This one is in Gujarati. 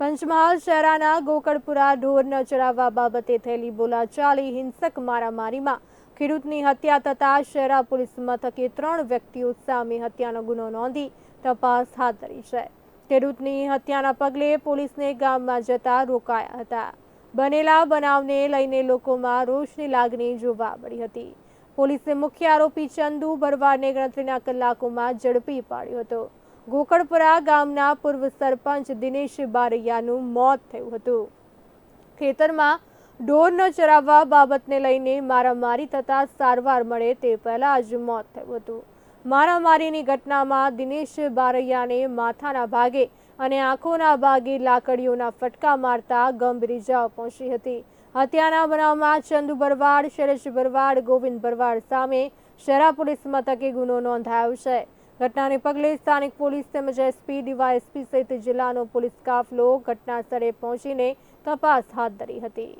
પંચમહાલ શહેરાના ગોકળપુરા ઢોર ન ચરાવવા બાબતે થયેલી બોલાચાલી, હિંસક મારામારીમાં ખેડૂતની હત્યા થતાં શહેરા પોલીસ મથકે ત્રણ વ્યક્તિઓ સામે હત્યાનો ગુનો નોંધી તપાસ હાથ ધરી છે. ખેડૂતની હત્યાના પગલે પોલીસને ગામમાં જતા રોકાયા હતા. બનેલા બનાવને લઈને લોકોમાં રોષની લાગણી જોવા મળી હતી. પોલીસે મુખ્ય આરોપી ચંદુ ભરવાડને ગણતરીના કલાકોમાં ઝડપી પાડ્યો હતો. ગોકળપુરા ગામના પૂર્વ સરપંચ દિનેશ બારૈયાનું મોત થયું હતું. ખેતરમાં ઢોરનો ચરાવવા બાબતને લઈને મારામારી થતા સારવાર મળે તે પહેલા જ મોત થયું હતું. મારામારીની ઘટનામાં દિનેશ બારૈયાને માથાના ભાગે અને આંખોના ભાગે લાકડીઓના ફટકા મારતા ગંભીર ઇજાઓ પહોંચી હતી. હત્યાના બનાવમાં ચંદુ ભરવાડ, શૈલેષ ભરવાડ, ગોવિંદ ભરવાડ સામે શહેરા પોલીસ મથકે ગુનો નોંધાયો છે. ઘટનાને પગલે સ્થાનિક પોલીસ તેમજ એસપી, ડીવાયએસપી સહિત જિલ્લાનો પોલીસ કાફલો ઘટના સ્થળે પહોંચીને તપાસ હાથ ધરી હતી.